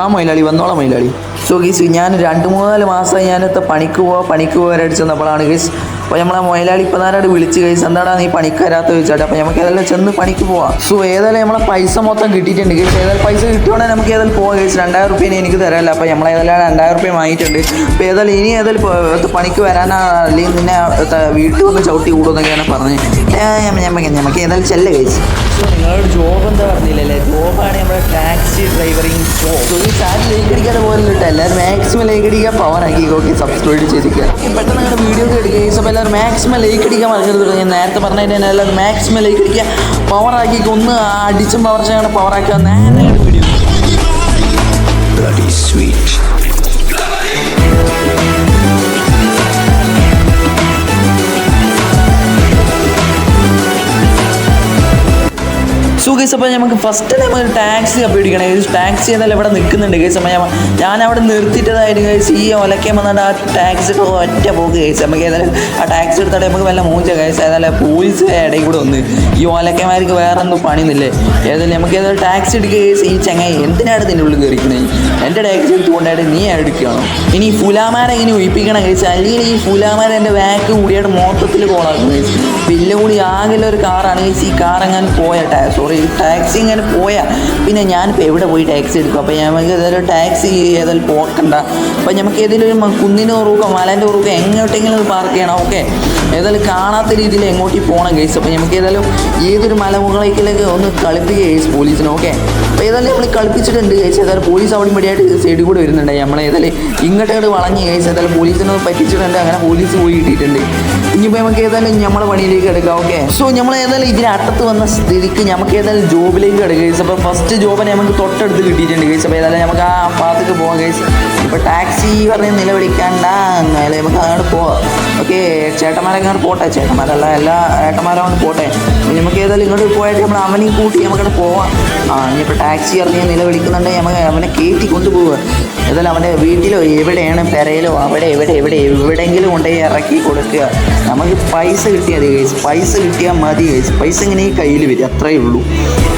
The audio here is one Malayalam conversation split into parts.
ആ മൈലാളി വന്നോളാം മൈലാളി. സോ ഗീസ് ഞാൻ രണ്ട് മൂന്നാൽ മാസം ഞാനത്തെ പണിക്ക് പോവാ പണിക്ക് പോകാനായിട്ട് ചെന്നപ്പോഴാണ് ഗീസ് അപ്പോൾ നമ്മളെ മൊയലാളി ഇപ്പം നാരോട് വിളിച്ച് ഗൈസ് എന്താടാ നീ പണിക്ക് വരാത്ത ചോദിച്ചാട്ടെ അപ്പോൾ നമുക്ക് ഏതായാലും ചെന്ന് പണിക്ക് പോവാം. സോ ഏതായാലും നമ്മളെ പൈസ മൊത്തം കിട്ടിയിട്ടുണ്ട് ഗീസ് ഏതായാലും പൈസ കിട്ടുവാണെങ്കിൽ നമുക്ക് ഏതായാലും പോവാം ഗൈസ് രണ്ടായിരം റുപ്യേനെ എനിക്ക് തരാമല്ലോ അപ്പോൾ നമ്മൾ ഏതായാലും രണ്ടായിരം റുപ്യ വാങ്ങിയിട്ടുണ്ട്. അപ്പോൾ ഏതായാലും ഇനി ഏതായാലും പണിക്ക് വരാനാ അല്ലെങ്കിൽ നിന്നെ വീട്ടിൽ വന്ന് ചവിട്ടി കൂടുമെന്നൊക്കെയാണ് പറഞ്ഞത്. ഞമ്മക്ക് ഏതായാലും ചെല്ല ഗൈസ് നിങ്ങളുടെ ജോബ് എന്താ ജോബാണ് നമ്മുടെ ടാക്സി ഡ്രൈവറിങ് സോ ഈ ചാനൽ ലൈക്ക് അടിക്കാതെ പോലിട്ട് എല്ലാവരും മാക്സിമം ലൈക്ക് അടിക്കുക പവർ ആക്കി. ഓക്കെ സബ്സ്ക്രൈബ് ചെയ്തിരിക്കുക. പെട്ടെന്ന് നിങ്ങളുടെ വീഡിയോ എടുക്കുക. ഈ സമയം എല്ലാവരും മാക്സിമം ലൈക്ക് അടിക്കാൻ മറക്കരുത് ഞാൻ നേരത്തെ പറഞ്ഞതിന് തന്നെ എല്ലാവരും മാക്സിമം ലൈക്ക് അടിക്കുക. പവർ ആക്കി ഒന്ന് അടിച്ചും പവർ ചെയ്യണം പവർ ആക്കുക. നേരെ video bloody sweet. So guys അപ്പോൾ നമുക്ക് ഫസ്റ്റ് ടൈം ഒരു ടാക്സി അപ്പോൾ പിടിക്കണം. ഗൈസ് ടാക്സി എന്നാലും ഇവിടെ നിൽക്കുന്നുണ്ട് ഗൈസ്. അപ്പോൾ ഞാൻ ഞാൻ അവിടെ നിർത്തിയിട്ടതായിരുന്നു ഗൈസ് ഈ ഒലക്കാൻ വന്നിട്ട് ആ ടാക്സി ഒറ്റ പോക്ക് ഗൈസ്. നമുക്ക് ഏതായാലും ആ ടാക്സി എടുത്തിട്ട് നമുക്ക് വല്ല മൂഞ്ച ഗൈസ്. ഏതായാലും പോലീസ് ഇടയിൽ കൂടെ ഒന്ന് ഈ ഒലക്കന്മാർക്ക് വേറെ ഒന്നും പണിയൊന്നുമില്ലേ? ഏതായാലും നമുക്ക് ഏതായാലും ടാക്സി എടുക്കുക ഗൈസ്. ഈ ചങ്ങായി എന്തിനാണ് ഇതിന്റെ ഉള്ളിൽ കയറിക്കുന്നത് എന്റെ ടാക്സി എടുത്തുകൊണ്ടായിട്ട് നീ എടുക്കുകയാണോ ഇനി ഫുലാമാരെ ഇങ്ങനെ ഒഴിപ്പിക്കണം ഗൈസ്. അല്ലെങ്കിൽ ഈ ഫുലാമാരെ എന്റെ ബാക്ക് കൂടിയായിട്ട് മൊത്തത്തിൽ കോളാക്കും ഗൈസ്. പിന്നെ കൂടി ആകെ ഒരു കാറാണ് ഈ കാർ എങ്ങനെ പോയ? സോറി ടാക്സി ഇങ്ങനെ പോയ? പിന്നെ ഞാനിപ്പോൾ എവിടെ പോയി ടാക്സി എടുക്കും? അപ്പോൾ നമുക്ക് ഏതായാലും ടാക്സി ഏതായാലും പോക്കണ്ട. അപ്പോൾ നമുക്ക് ഏതെങ്കിലും ഒരു കുന്നിന്റെ ഉറുക്കോ മലേന്റെ ഉറുക്കോ എങ്ങോട്ടെങ്കിലും പാർക്ക് ചെയ്യണം ഓക്കെ ഏതായാലും കാണാത്ത രീതിയിൽ എങ്ങോട്ട് പോകണം കേസ് അപ്പോൾ നമുക്ക് ഏതായാലും ഏതൊരു മലമുകളിലേക്ക് ഒന്ന് കളിപ്പിക്കുക കേസ് പോലീസിന് ഓക്കെ അപ്പോൾ ഏതായാലും നമ്മൾ കളിപ്പിച്ചിട്ടുണ്ട് കേസ് ഏതായാലും പോലീസ് അവിടെ മടിയായിട്ട് സൈഡിൽ കൂടെ വരുന്നുണ്ട്. നമ്മൾ ഏതായാലും ഇങ്ങോട്ട് വളഞ്ഞ് കേസ് ഏതായാലും പോലീസിനെ പറ്റിച്ചിട്ടുണ്ട്. അങ്ങനെ പോലീസ് പോയി കിട്ടിയിട്ടുണ്ട്. ഇനിയിപ്പോൾ നമുക്ക് ഏതായാലും നമ്മളെ പണിയിലേക്ക് എടുക്കാം ഓക്കെ സോ നമ്മൾ ഏതായാലും ഇതിന് അട്ടത്ത് വന്ന സ്ഥിതിക്ക് നമുക്ക് ഏതായാലും ജോബിലേക്ക് കിടക്കുക ഗൈസ് അപ്പോൾ ഫസ്റ്റ് ജോബിനെ നമുക്ക് തൊട്ടടുത്ത് കിട്ടിയിട്ടുണ്ട് ഗൈസ് അപ്പോൾ ഏതായാലും നമുക്ക് ആ ഭാഗത്തേക്ക് പോകാം ഗൈസ് ഇപ്പോൾ ടാക്സി പറഞ്ഞ് നിലവിളിക്കണ്ട എന്നാലും നമുക്ക് അങ്ങോട്ട് പോവാം. ഓക്കെ ചേട്ടന്മാരൊക്കെ അങ്ങോട്ട് പോട്ടെ? ചേട്ടന്മാരല്ല എല്ലാ ഏട്ടന്മാരും അങ്ങോട്ട് പോട്ടെ? നമുക്ക് ഏതായാലും ഇങ്ങോട്ട് പോയിട്ട് നമ്മൾ അവനെയും കൂട്ടി നമുക്കങ്ങോട്ട് പോവാം. ആ ഇനിയിപ്പോൾ ടാക്സി അറിഞ്ഞ് നിലവിളിക്കുന്നുണ്ടെങ്കിൽ നമുക്ക് അവനെ കയറ്റി കൊണ്ടുപോവുക ഏതായാലും അവന്റെ വീട്ടിലോ എവിടെയാണ് പെരയിലോ അവിടെ എവിടെ എവിടെ എവിടെയെങ്കിലും കൊണ്ടുപോയി ഇറക്കി കൊടുക്കുക. നമുക്ക് പൈസ കിട്ടിയാൽ മതി ഗൈസ് പൈസ കിട്ടിയാൽ മതി ഗൈസ് പൈസ ഇങ്ങനെ ഈ കയ്യിൽ വരും. അത്രയേ ഉള്ളൂ.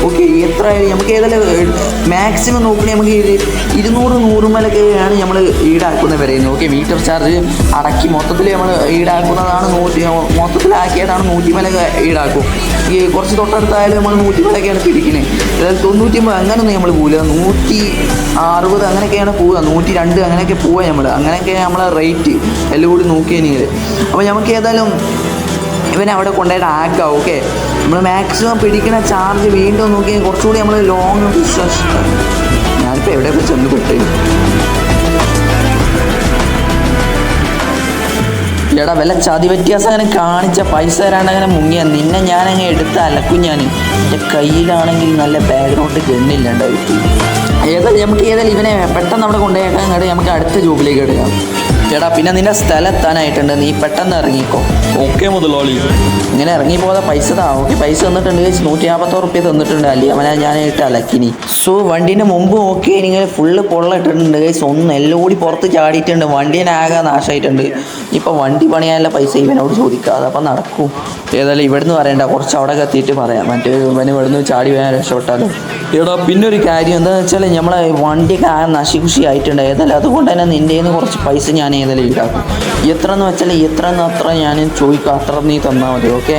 ഓക്കെ എത്ര നമുക്ക് ഏതായാലും മാക്സിമം നോക്കണേ നമുക്ക് ഇരുന്നൂറ് നൂറുമലൊക്കെയാണ് നമ്മൾ ഈടാക്കുന്നത് വരെയുന്നത് ഓക്കെ മീറ്റർ ചാർജ് അടക്കി മൊത്തത്തിൽ നമ്മൾ ഈടാക്കുന്നതാണ് നൂറ്റി മൊത്തത്തിലാക്കിയതാണ് നൂറ്റിമലൊക്കെ ഈടാക്കും. ഈ കുറച്ച് തൊട്ടടുത്തായാലും നമ്മൾ നൂറ്റിമലൊക്കെയാണ് പിടിക്കുന്നത് അതായത് തൊണ്ണൂറ്റി അങ്ങനൊന്നും നമ്മൾ പോവില്ല. നൂറ്റി അറുപത് അങ്ങനെയൊക്കെയാണ് പോവുക. നൂറ്റി രണ്ട് അങ്ങനെയൊക്കെ പോവുക നമ്മൾ അങ്ങനെയൊക്കെ നമ്മളെ റേറ്റ് എല്ലാം കൂടി നോക്കിയെങ്കിൽ അപ്പോൾ നമുക്ക് ഏതായാലും ഇവനെ അവിടെ കൊണ്ടുപോയിട്ട് ആക്കാം ഓക്കെ നമ്മൾ മാക്സിമം പിടിക്കുന്ന ചാർജ് വീണ്ടും നോക്കി കുറച്ചുകൂടി നമ്മൾ ലോങ് ഡിസ്റ്റൻസ് ഞാനിപ്പോൾ എവിടെയൊക്കെ ചെന്ന് പെട്ടു? എടാ വല്ല ചതി വ്യത്യാസം അങ്ങനെ കാണിച്ച പൈസ തരാണ്ട് അങ്ങനെ മുങ്ങിയ നിന്നെ ഞാൻ എടുത്ത് അലക്കും ഞാൻ എന്റെ കയ്യിലാണെങ്കിൽ നല്ല ബാക്ക്ഗ്രൗണ്ട് ഗണ്ണില്ലാണ്ടായി ഏതായാലും നമുക്ക് ഏതായാലും ഇവനെ പെട്ടെന്ന് അവിടെ കൊണ്ടുപോയേക്കാൻ അങ്ങോട്ട് നമുക്ക് അടുത്ത ജോബിലേക്ക് എടുക്കാം. എടാ പിന്നെ നിന്റെ സ്ഥലം എത്താനായിട്ടുണ്ട്. നീ പെട്ടെന്ന് ഇറങ്ങിക്കോ. ഓക്കെ മുതലാളി. ഇങ്ങനെ ഇറങ്ങി പോകാതെ പൈസ താ. ഓക്കെ പൈസ തന്നിട്ടുണ്ട് ചേച്ചി. നൂറ്റി നാൽപ്പത്തോറ് റുപ്യ തന്നിട്ടുണ്ട്. അല്ലേ അവനെ ഞാനായിട്ട് അലക്കിനി. സോ വണ്ടീന്റെ മുമ്പ് ഓക്കെ നിങ്ങൾ ഫുള്ള് പൊള്ള ഇട്ടിട്ടുണ്ട് ഗൈസ് ഒന്ന് എല്ലാം കൂടി പുറത്ത് ചാടിയിട്ടുണ്ട്. വണ്ടീനാകെ നാശമായിട്ടുണ്ട് ഇപ്പോൾ വണ്ടി പണിയാനുള്ള പൈസ ഇവനോട് ചോദിക്കാതെ അപ്പം നടക്കൂ. ഏതായാലും ഇവിടുന്ന് പറയണ്ട. കുറച്ച് അവിടെ എത്തിയിട്ട് പറയാം. മറ്റേ ഇവന് ഇവിടുന്ന് ചാടി വേണം രക്ഷപ്പെട്ടാലും. എടാ പിന്നെ ഒരു കാര്യം എന്താണെന്ന് വെച്ചാൽ നമ്മളെ വണ്ടിയൊക്കെ ആ നശികുശി ആയിട്ടുണ്ട് ഏതായാലും അതുകൊണ്ട് തന്നെ നിന്റെ കുറച്ച് പൈസ ഞാൻ ഈടാക്കും എത്ര എന്ന് വെച്ചാൽ എത്ര എന്ന് അത്ര ഞാൻ ചോദിക്കുക അത്ര നീ തന്നാൽ മതി ഓക്കെ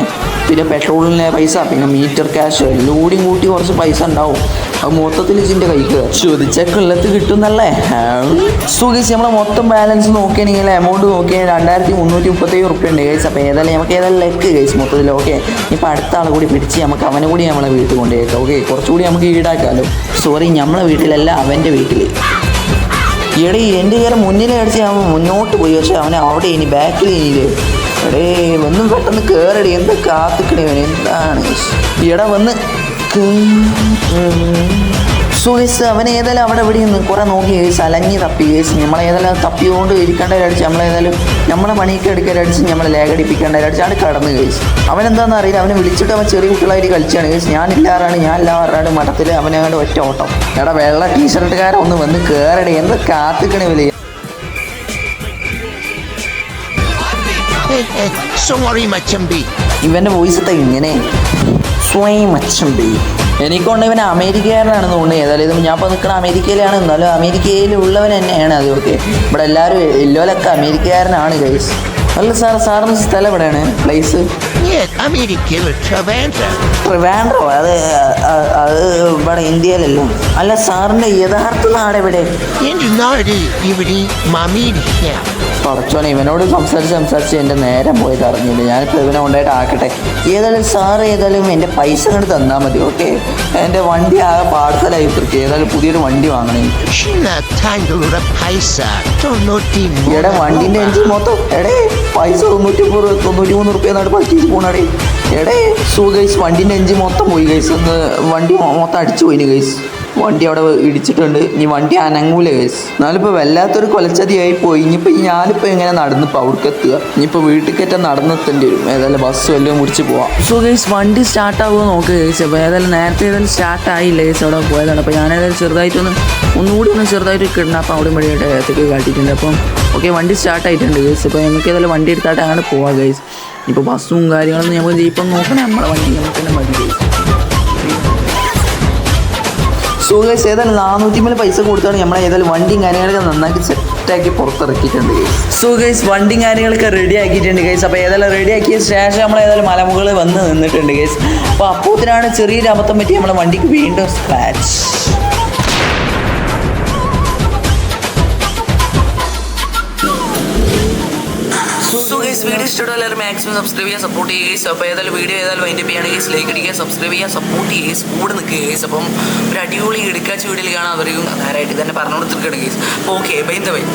പിന്നെ പെട്രോളിന്റെ പൈസ പിന്നെ മീറ്റർ ക്യാഷ് ലോഡിങ് കൂട്ടി കുറച്ച് പൈസ ഉണ്ടാവും. അത് മൊത്തത്തിൽ ഇതിന്റെ കൈക്ക് ചോദിച്ച കൊല്ലത്ത് കിട്ടുന്നല്ലേ? സുഖിച്ച് നമ്മളെ മൊത്തം ബാലൻസ് നോക്കുകയാണെങ്കിൽ എമൗണ്ട് നോക്കിയാൽ രണ്ടായിരത്തി മുന്നൂറ്റി മുപ്പത്തേഴ് റുപ്യ ഉണ്ട് കേസ് അപ്പോൾ ഏതായാലും നമുക്ക് ഏതായാലും ലെക്ക് കേസ് മൊത്തത്തിൽ ഓക്കെ ഇപ്പോൾ അടുത്ത ആൾ കൂടി പിടിച്ച് നമുക്ക് അവനെ കൂടി നമ്മളെ വീട്ടിൽ കൊണ്ടുപോയേക്കാം ഓക്കെ കുറച്ചുകൂടി നമുക്ക് ഈടാക്കാമല്ലോ സോറി നമ്മളെ വീട്ടിലല്ല അവന്റെ വീട്ടിൽ എടേ എന്റെ ഇയാൾ മുന്നിലേ അടിച്ച് അവൻ മുന്നോട്ട് പോയി. പക്ഷെ അവനെ അവിടെ ഇനി ബാക്കിൽ ഇനിയില്ലേ എടേ ഒന്നും പെട്ടെന്ന് കയറടി എന്താ കാത്തിക്കണേ അവൻ എന്താണ്? എടാ വന്ന്. സുഹേസ് അവൻ ഏതായാലും അവിടെ ഇവിടെ നിന്ന് കുറേ നോക്കി കേസ് അലഞ്ഞ് തപ്പി. കേസ് നമ്മളേതായാലും തപ്പിയോണ്ട് ഇരിക്കേണ്ടവരടിച്ച് നമ്മളേതായാലും നമ്മളെ പണിയൊക്കെ എടുക്കാനടിച്ച് നമ്മളെ അവിടെ കടന്ന് കേസ് അവനെന്താണെന്ന് അറിയില്ല അവനെ വിളിച്ചിട്ട് അവൻ ചെറിയ കുട്ടികളായിട്ട് കളിച്ചാണ്. കേസ് ഞാനില്ലാറാണ് എല്ലാവരുടെ മഠത്തിൽ അവനങ്ങോട്ട് ഒറ്റ ഓട്ടം. എടാ വെള്ള ടീഷർട്ടുകാരൻ ഒന്ന് വന്ന് കയറടി എന്ത് കാത്തിക്കണേ വലിയ ഇവന്റെ. ഇവന്റെ വോയിസ് ഇങ്ങനെ. ഇത്രയും അച്ഛമ്പി എനിക്കൊണ്ട് ഇവൻ അമേരിക്കക്കാരനാണെന്ന് തോന്നുന്നു. ഏതായാലും ഞാൻ ഇപ്പോൾ നിൽക്കുന്ന അമേരിക്കയിലാണ്. എന്നാലും അമേരിക്കയിലുള്ളവൻ തന്നെയാണ് അതൊക്കെ ഇവിടെ എല്ലാവരും എല്ലോലൊക്കെ അമേരിക്കക്കാരനാണ് ഗൈസ് അല്ല സാർ സാറിന് സ്ഥലം എവിടെയാണ് പ്ലേസ് ട്രിവാൻഡ്രോ. അത് അത് ഇവിടെ ഇന്ത്യയിലല്ലോ. അല്ല സാറിന്റെ യഥാർത്ഥ നാടെവിടെ? പടച്ചോനെ ഇവനോട് സംസാരിച്ച് സംസാരിച്ച് എന്റെ നേരം പോയി അറിഞ്ഞില്ല. ഞാനിപ്പോൾ ഇവനെ കൊണ്ടായിട്ട് ആക്കട്ടെ. ഏതായാലും സാർ ഏതായാലും എന്റെ പൈസ കൊണ്ട് തന്നാൽ മതി ഓക്കെ? എന്റെ വണ്ടി ആകെ പാർസലായി തീർക്കുക ഏതായാലും പുതിയൊരു വണ്ടി വാങ്ങണേ. എടെ വണ്ടിന്റെ എഞ്ചിൻ മൊത്തം എടേ പൈസ തൊണ്ണൂറ്റി മൂന്ന് തൊണ്ണൂറ്റി മൂന്ന് റുപ്യ എന്നാണ് പറ്റിച്ച് പോണടേ. എടേ സോ ഗൈസ് വണ്ടിന്റെ എഞ്ചിൻ മൊത്തം പോയി ഗൈസ് ഒന്ന് വണ്ടി മൊത്തം അടിച്ചു പോയിന് ഗൈസ് വണ്ടി അവിടെ ഇടിച്ചിട്ടുണ്ട്. ഇനി വണ്ടി അനങ്ങൂല ഗൈസ് എന്നാലിപ്പോൾ വല്ലാത്തൊരു കൊലച്ചതിയായി പോയി. ഇനിയിപ്പോൾ ഞാനിപ്പോൾ എങ്ങനെ നടന്നിപ്പോൾ അവിടേക്ക് എത്തുക? ഇനിയിപ്പോൾ വീട്ടിലേക്കേറ്റം നടന്നെത്തേണ്ടി വരും. ഏതായാലും ബസ് വല്ലതും മുടിച്ച് പോവാം. സോ ഗൈസ് വണ്ടി സ്റ്റാർട്ട് ആവുമോ നോക്ക് ഗൈസ് അപ്പോൾ ഏതായാലും നേരത്തെ ഏതായാലും സ്റ്റാർട്ട് ആയില്ല ഗൈസ് അവിടെ പോയതാണ്. അപ്പോൾ ഞാൻ ഏതായാലും ചെറുതായിട്ടൊന്ന് ഒന്നുകൂടി ഒന്ന് ചെറുതായിട്ട് അപ്പോൾ അവിടെ വഴിയായിട്ട് ഏതൊക്കെ കാട്ടിയിട്ടുണ്ട്. അപ്പം ഓക്കെ വണ്ടി സ്റ്റാർട്ട് ആയിട്ടുണ്ട് ഗൈസ് അപ്പോൾ നമുക്ക് ഏതായാലും വണ്ടി എടുത്തായിട്ട് അങ്ങനെ പോവാം ഗൈസ് ഇപ്പോൾ ബസ്സും കാര്യങ്ങളൊന്നും നമുക്ക് ഇപ്പം നോക്കണേ. നമ്മുടെ വണ്ടി നമുക്ക് തന്നെ മതി സോ ഗൈസ് ഏതായാലും നാനൂറ്റി മേലെ പൈസ കൊടുത്താണ് നമ്മളെ ഏതായാലും വണ്ടിയും കാര്യങ്ങളൊക്കെ നന്നാക്കി സെറ്റാക്കി പുറത്തിറക്കിയിട്ടുണ്ട് സോ ഗൈസ് വണ്ടിയും കാര്യങ്ങളൊക്കെ റെഡി ആക്കിയിട്ടുണ്ട് ഗൈസ് അപ്പോൾ ഏതായാലും റെഡി ആക്കിയ ശേഷം നമ്മൾ ഏതായാലും മലമുകളിൽ വന്ന് നിന്നിട്ടുണ്ട് ഗൈസ് അപ്പോൾ അപ്പോത്തിനാണ് ചെറിയൊരു അബദ്ധം പറ്റി നമ്മളെ വണ്ടിക്ക് വീണ്ടും സ്ക്രാച്ച് സോ ഗൈസ് വീഡിയോ ഇഷ്ടപ്പെട്ട എല്ലാവരും മാക്സിമം സബ്സ്ക്രൈബ് ചെയ്യുക സപ്പോർട്ട് ചെയ്യുക ഗൈസ് അപ്പോൾ ഏതായാലും വീഡിയോ ഏതായാലും അതിന്റെ പേയാണ് ഗൈസ് ലൈക്ക് അടിക്കുക സബ്സ്ക്രൈബ് ചെയ്യുക സപ്പോർട്ട് ചെയ്യുക ഗൈസ് കൂടെ നിൽക്കുക ഗൈസ് അപ്പം ഒരു അടിപൊളി എടുക്കാച്ച വീഡിയോയിൽ കാണാൻ അവരെയും നേരായിട്ട് തന്നെ പറഞ്ഞു കൊടുത്തിരിക്കുകയാണ് ഗൈസ് അപ്പോൾ ഓക്കെ ബൈ എന്താ ബൈ